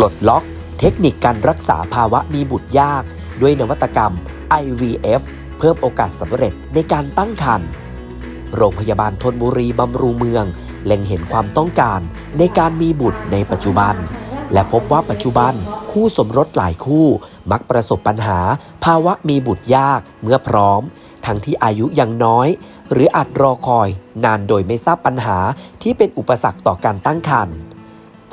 ปลดล็อก เทคนิคการรักษาภาวะมีบุตรยาก ด้วยนวัตกรรม IVF เพิ่มโอกาสสำเร็จในการตั้งครรภ์โรงพยาบาลทนบุรีบำรุงเมือง เล็งเห็นความต้องการในการมีบุตรในปัจจุบัน และพบว่าปัจจุบันคู่สมรสหลายคู่ มักประสบปัญหา ภาวะมีบุตรยากเมื่อพร้อม ทั้งที่อายุยังน้อย หรืออาจรอคอย นานโดยไม่ทราบปัญหาที่เป็นอุปสรรคต่อการตั้งครรภ์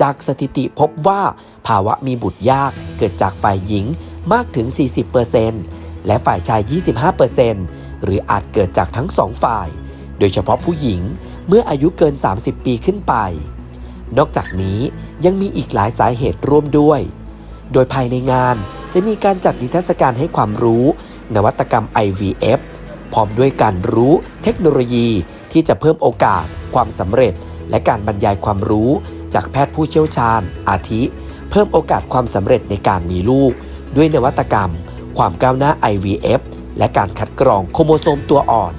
จากสถิติพบว่าภาวะมีบุตรยากเกิดจากฝ่ายหญิงมากถึง 40%และฝ่ายชาย 25%หรืออาจเกิดจากทั้งสองฝ่าย โดยเฉพาะผู้หญิงเมื่ออายุเกิน 30 ปีขึ้นไป นอกจากนี้ยังมีอีกหลายสาเหตุร่วมด้วย โดยภายในงานจะมีการจัดนิทรรศการให้ความรู้ นวัตกรรม IVF พร้อมด้วยการรู้เทคโนโลยีที่จะเพิ่มโอกาส ความสำเร็จ และการบรรยายความรู้ จากแพทย์ผู้เชี่ยวชาญ อาทิ เพิ่มโอกาสความสำเร็จในการมีลูก ด้วยนวัตกรรม ความก้าวหน้า IVF และการคัดกรองโครโมโซมตัวอ่อน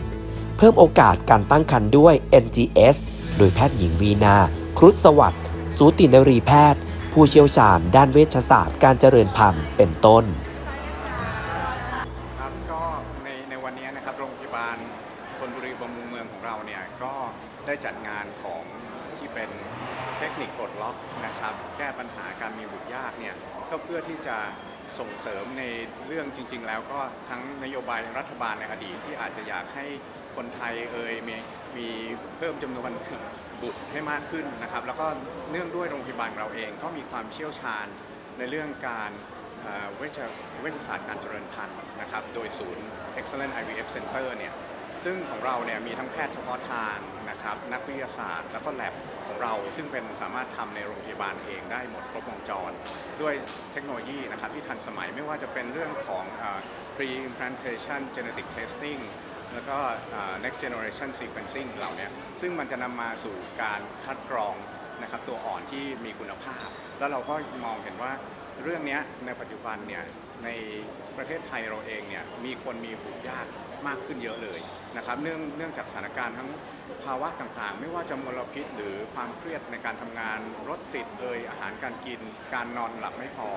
เพิ่มโอกาสการตั้งครรภ์ด้วย NGS โดยแพทย์หญิงวีนา ครุฑสวัสดิ์สูตินรีแพทย์ ผู้เชี่ยวชาญ ด้านเวชศาสตร์ การเจริญพันธุ์เป็นต้นครับก็ในในวันนี้นะครับโรงพยาบาลธนบุรีบำรุงเมืองของเราเนี่ยก็ได้จัดงานของที่เป็นเทคนิคปลดล็อก นะครับ แก้ปัญหาการมีบุตรยากเนี่ยก็เพื่อที่จะส่งเสริมในเรื่องจริง ๆ แล้วก็ทั้งนโยบายรัฐบาลในอดีตที่อาจจะอยากให้คนไทยเอ่ยมีมีเพิ่มจำนวนบุตรให้มากขึ้นนะครับ แล้วก็เนื่องด้วยโรงพยาบาลเราเองก็มีความเชี่ยวชาญในเรื่องการเอ่อเวชเวชศาสตร์การเจริญพันธุ์นะครับ โดยศูนย์ Excellent IVF Center เนี่ย ซึ่งของเราเนี่ยมีทั้งแพทย์เฉพาะทาง นะครับนักวิทยาศาสตร์แล้วก็แลบของเรา ซึ่งเป็นสามารถทำในโรงพยาบาลเองได้หมดครบวงจร ด้วยเทคโนโลยีนะครับที่ทันสมัยไม่ว่าจะเป็นเรื่องของ pre-implantation genetic testing แล้วก็ next generation sequencing เหล่านี้ซึ่งมันจะนำมาสู่การคัดกรองนะครับตัวอ่อนที่มีคุณภาพ แล้วเราก็มองเห็นว่า เรื่องนี้ในปัจจุบันเนี่ยในประเทศไทยเราเองเนี่ยมีคนมีบุตรยากมากขึ้นเยอะเลยนะครับเนื่องเนื่องจากสถานการณ์ทั้งภาวะต่างๆ ไม่ว่าจะมลพิษหรือความเครียดในการทำงานรถติดเอยอาหารการกิน การนอนหลับไม่พอ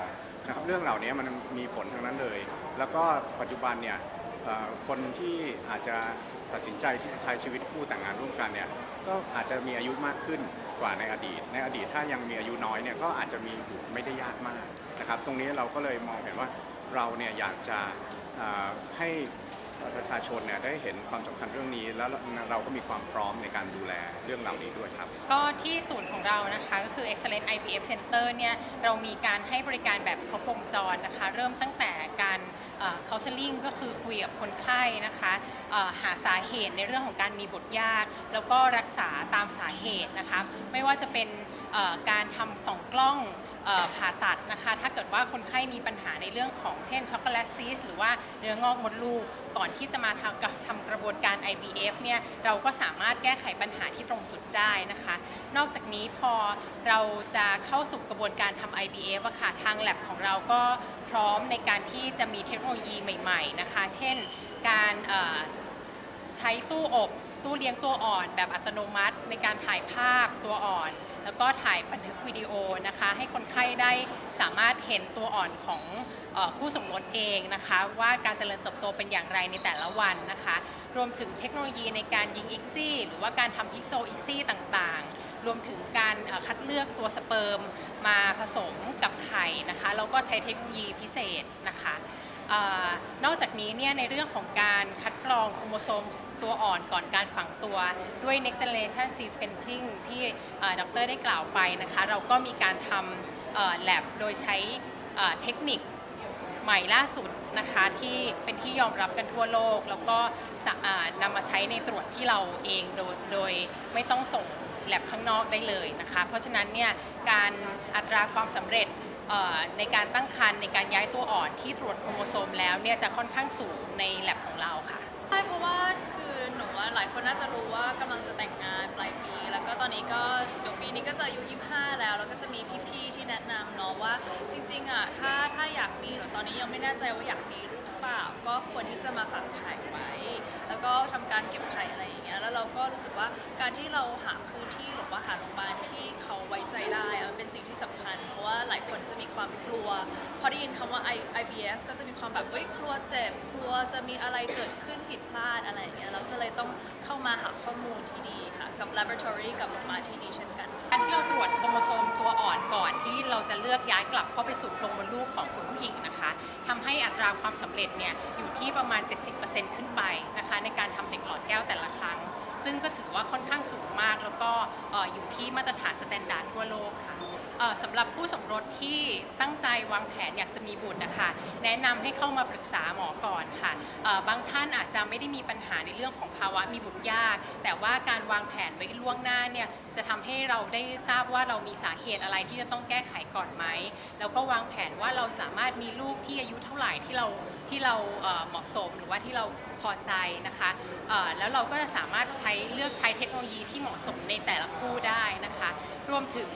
นะครับเรื่องเหล่านี้มันมีผลทั้งนั้นเลย แล้วก็ปัจจุบันเนี่ยคนที่อาจจะตัดสินใจที่จะใช้ชีวิตคู่แต่งงานร่วมกันเนี่ยก็อาจจะมีอายุมากขึ้น กว่าในอดีต ในอดีตถ้ายังมีอายุน้อยเนี่ยก็อาจจะมีอยู่ไม่ได้ยากมากนะครับ ตรงนี้เราก็เลยมองเห็นว่าเราเนี่ยอยากจะให้ ประชาชนเนี่ยได้เห็นความสำคัญเรื่องนี้ แล้วเราก็มีความพร้อมในการดูแลเรื่องเหล่านี้ด้วยครับ ก็ที่ศูนย์ของเรานะคะก็คือ Excellent IVF Center เนี่ยเรามีการให้บริการแบบครบวงจรนะคะ เริ่มตั้งแต่การเอ่อ counseling ก็คือคุยกับคนไข้นะคะหาสาเหตุในเรื่องของการมีบุตรยาก แล้วก็รักษาตามสาเหตุนะคะ ไม่ว่าจะเป็นการทำสองกล้อง ผ่าตัดนะคะ ถ้าเกิดว่าคนไข้มีปัญหาในเรื่องของเช่นช็อกโกแลตซีสหรือว่าเนื้องอกมดลูก ก่อนที่จะมาทำกับทำกระบวนการ IVF เนี่ยเราก็สามารถแก้ไขปัญหาที่ตรงจุดได้นะคะ นอกจากนี้พอเราจะเข้าสู่กระบวนการทำ IVF อะค่ะทาง lab ของเราก็พร้อมในการที่จะมีเทคโนโลยีใหม่ ๆ นะคะ เช่นการใช้ตู้อบ ตู้เลี้ยงตัวอ่อนแบบอัตโนมัติ ในการถ่ายภาพตัวอ่อน แล้วก็ถ่ายบันทึกวิดีโอนะคะ ให้คนไข้ได้สามารถเห็นตัวอ่อนของออคู่สมรสเองนะคะ ว่าการเจริญเติบโตเป็นอย่างไรในแต่ละวันนะคะ รวมถึงเทคโนโลยีในการยิงอิกซี่หรือว่าการทำพิกโซอิกซี่ต่างๆ รวมถึงการคัดเลือกตัวสเปิร์มมาผสมกับไข่นะคะแล้วก็ใช้เทคโนโลยีพิเศษนะคะออนอกจากนี้เนี่ยในเรื่องของการคัดกรองโครโมโซม ตัวอ่อนก่อนการฝังตัวด้วย next generation sequencing ที่ดรได้กล่าวไปนะคะ เราก็มีการทำ lab โดยใช้เทคนิคใหม่ล่าสุดนะคะที่เป็นที่ยอมรับกันทั่วโลก แล้วก็นำมาใช้ในตรวจที่เราเองโดยโดยไม่ต้องส่งแลบข้างนอกได้เลยนะคะ เพราะฉะนั้นเนี่ยการอัตราความสำเร็จในการตั้งครรภ์ในการย้ายตัวอ่อนที่ตรวจโครโมโซมแล้วเนี่ยจะค่อนข้างสูงในแลบของเราค่ะ เพราะว่าคือหนูว่าหลายคนน่าจะรู้ว่ากำลังจะแต่งงานปลายปี แล้วก็ตอนนี้ก็เดี๋ยวปีนี้ก็จะอายุ25 แล้ว แล้วก็จะมีพี่ๆที่แนะนำเนาะว่า จริง ๆอะถ้าถ้าอยากมีหรือตอนนี้ยังไม่แน่ใจว่าอยากมีหรือเปล่า ก็ควรที่จะมาฝากไข่ไว้ แล้วก็ทำการเก็บไข่อะไรอย่างเงี้ยแล้วเราก็รู้สึกว่าการที่เราหาพื้นที่หรือว่าหาโรงพยาบาลที่เขา ความกลัว พอได้ยินคำว่า I- IVF ก็จะมีความแบบเฮ้ยกลัวเจ็บ กลัวจะมีอะไรเกิดขึ้นผิดพลาดอะไรอย่างเงี้ยเราก็เลยต้องเข้ามาหาข้อมูลที่ดีค่ะ กับ laboratory กับโรงพยาบาลที่ดีเช่นกัน การที่เราตรวจโครโมโซมตัวอ่อนก่อนที่เราจะเลือกย้ายกลับเข้าไปสู่โครงมดลูกของคุณผู้หญิงนะคะทำให้อัตราความสำเร็จเนี่ยอยู่ที่ประมาณ 70%ขึ้นไปนะคะในการทำเด็กหลอดแก้วแต่ละครั้ง ซึ่งก็ถือว่าค่อนข้างสูงมากแล้วก็เอ่ออยู่ที่มาตรฐานสแตนดาร์ดทั่วโลกค่ะ เอ่อสำหรับผู้สมรสที่ตั้งใจวางแผนอยากจะมีบุตรนะคะ แนะนำให้เข้ามาปรึกษาหมอก่อน บางท่านอาจจะไม่ได้มีปัญหาในเรื่องของภาวะมีบุตรยาก แต่ว่าการวางแผนไว้ล่วงหน้าเนี่ยจะทำให้เราได้ทราบว่าเรามีสาเหตุอะไรที่จะต้องแก้ไขก่อนไหมแล้วก็วางแผนว่าเราสามารถมีลูกที่อายุเท่าไหร่ที่เราที่เราเหมาะสมหรือว่าที่เราพอใจนะคะแล้วเราก็จะสามารถใช้เลือกใช้เทคโนโลยีที่เหมาะสมในแต่ละคู่ได้นะคะ รวมถึง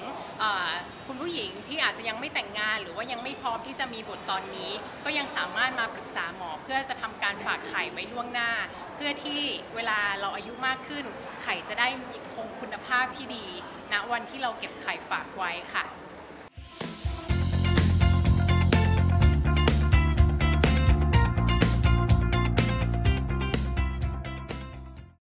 คุณผู้หญิง อาจจะยังไม่แต่งงานหรือว่ายังไม่พร้อมที่จะมีบุตรตอนนี้ ก็ยังสามารถมาปรึกษาหมอ เพื่อจะทำการฝากไข่ไว้ล่วงหน้า เพื่อที่เวลาเราอายุมากขึ้น ไข่จะได้คงคุณภาพที่ดีณวันที่เราเก็บไข่ฝากไว้ค่ะ